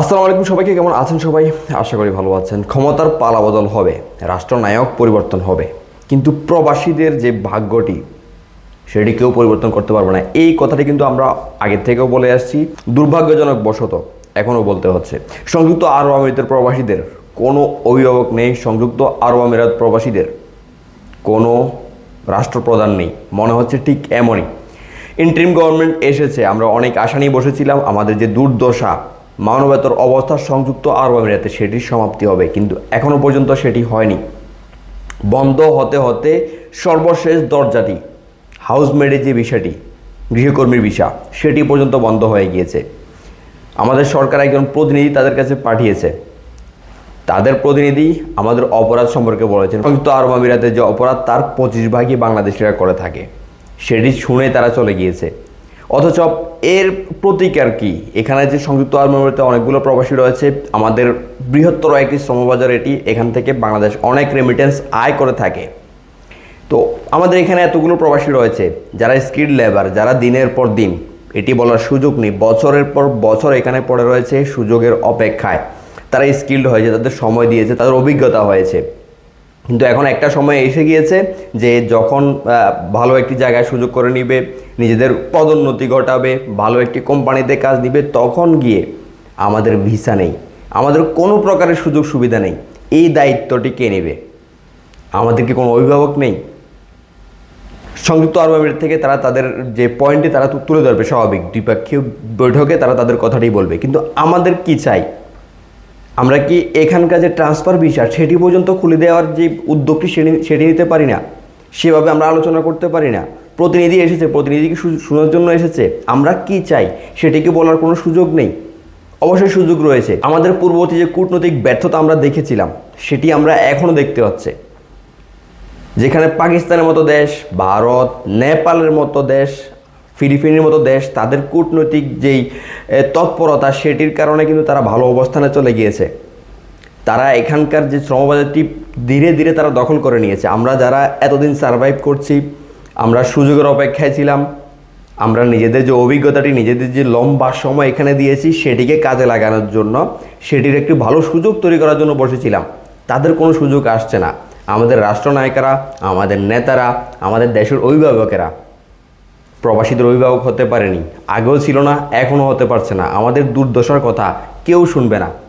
আসসালামু আলাইকুম সবাইকে, কেমন আছেন সবাই? আশা করি ভালো আছেন। ক্ষমতার পালাবদল হবে, রাষ্ট্রনায়ক পরিবর্তন হবে। কিন্তু প্রবাসীদের যে ভাগ্যটি, সেটি কেউ পরিবর্তন করতে পারবে না। এই কথাটি কিন্তু আমরা আগের থেকেও বলে আসছি। দুর্ভাগ্যজনক বশত এখনও বলতে হচ্ছে। সংযুক্ত আরব আমিরাতের প্রবাসীদের, কোনো অভিভাবক নেই। সংযুক্ত আরব আমিরাত প্রবাসীদের, কোনো রাষ্ট্রপ্রধান নেই। মনে হচ্ছে ঠিক এমনই। ইন্টারিম গভর্নমেন্ট এসেছে। আমরা অনেক আশা নিয়ে বসেছিলাম। আমাদের যে দুর্দশা মানবতার অবস্থা সংযুক্ত আরব আমিরাতে সেটির সমাপ্তি হবে, কিন্তু এখনও পর্যন্ত সেটি হয়নি। বন্ধ হতে হতে সর্বশেষ দরজাটি হাউসমেডের যে বিষয়টি, গৃহকর্মীর বিষয় সেটি পর্যন্ত বন্ধ হয়ে গিয়েছে। আমাদের সরকার একজন প্রতিনিধি তাদের কাছে পাঠিয়েছে। তাদের প্রতিনিধি আমাদের অপরাধ সম্পর্কে বলেছেন, সংযুক্ত আরব আমিরাতে যে অপরাধ, তার পঁচিশ ভাগই বাংলাদেশিরা করে থাকে। সেটি শুনে তারা চলে গিয়েছে। অথচ এর প্রতিকার কি? এখানে যে সংযুক্ত আরব অনেকগুলো প্রবাসী রয়েছে, আমাদের বৃহত্তর একটি শ্রমবাজার এটি, এখান থেকে বাংলাদেশ অনেক রেমিটেন্স আয় করে থাকে। তো আমাদের এখানে এতগুলো প্রবাসী রয়েছে, যারা স্কিল লেবার যারা দিনের পর দিন, এটি বলার সুযোগ নেই, বছরের পর বছর এখানে পড়ে রয়েছে সুযোগের অপেক্ষায়। তারা স্কিল্ড হয়েছে, তাদের সময় দিয়েছে, তাদের অভিজ্ঞতা হয়েছে। কিন্তু এখন একটা সময় এসে গিয়েছে যে যখন ভালো একটি জায়গায় সুযোগ করে নিবে, নিজেদের পদোন্নতি ঘটাবে, ভালো একটি কোম্পানিতে কাজ নিবে তখন গিয়ে আমাদের ভিসা নেই। আমাদের কোনো প্রকারের সুযোগ সুবিধা নেই। এই দায়িত্বটি কে নেবে? আমাদের কি কোনো অভিভাবক নেই? সংযুক্ত আরব আমিরাত থেকে তারা তাদের যে পয়েন্টে তারা তুলে ধরবে, স্বাভাবিক। দ্বিপাক্ষিক বৈঠকে তারা তাদের কথাটি বলবে। কিন্তু আমাদের কি চাই? আমরা কি এখানকার যে ট্রান্সফার বিষয় সেটি পর্যন্ত খুলে দেওয়ার যে উদ্যোগটি সেটি নিতে পারি না? সেভাবে আমরা আলোচনা করতে পারি না। প্রতিনিধি এসেছে, প্রতিনিধি কি শোনার জন্য এসেছে? আমরা কি চাই? সেটিকে বলার কোনো সুযোগ নেই। অবশ্যই সুযোগ রয়েছে। আমাদের পূর্ববর্তী যে কূটনৈতিক ব্যর্থতা আমরা দেখেছিলাম, সেটি আমরা এখনও দেখতে হচ্ছে। যেখানে পাকিস্তানের মতো দেশ, ভারত, নেপালের মতো দেশ ফিলিপিনের মতো দেশ, তাদের কূটনৈতিক যেই তৎপরতা, সেটির কারণে কিন্তু তারা ভালো অবস্থানে চলে গিয়েছে। তারা এখানকার যে শ্রমবাজারটি ধীরে ধীরে তারা দখল করে নিয়েছে। আমরা যারা এতদিন সার্ভাইভ করছি, আমরা সুযোগের অপেক্ষায় ছিলাম, আমরা নিজেদের যে অভিজ্ঞতাটি, নিজেদের যে লম্বা সময় এখানে দিয়েছি, সেটিকে কাজে লাগানোর জন্য, সেটির একটি ভালো সুযোগ তৈরি করার জন্য বসেছিলাম। তাদের কোনো সুযোগ আসছে না। আমাদের রাষ্ট্রনায়িকারা, আমাদের নেতারা, আমাদের দেশের অভিভাবকেরা প্রবাসীদের অভিভাবক হতে পারেনি। আগেও ছিল না, এখনও হতে পারছে না। আমাদের দুর্দশার কথা কেউ শুনবে না।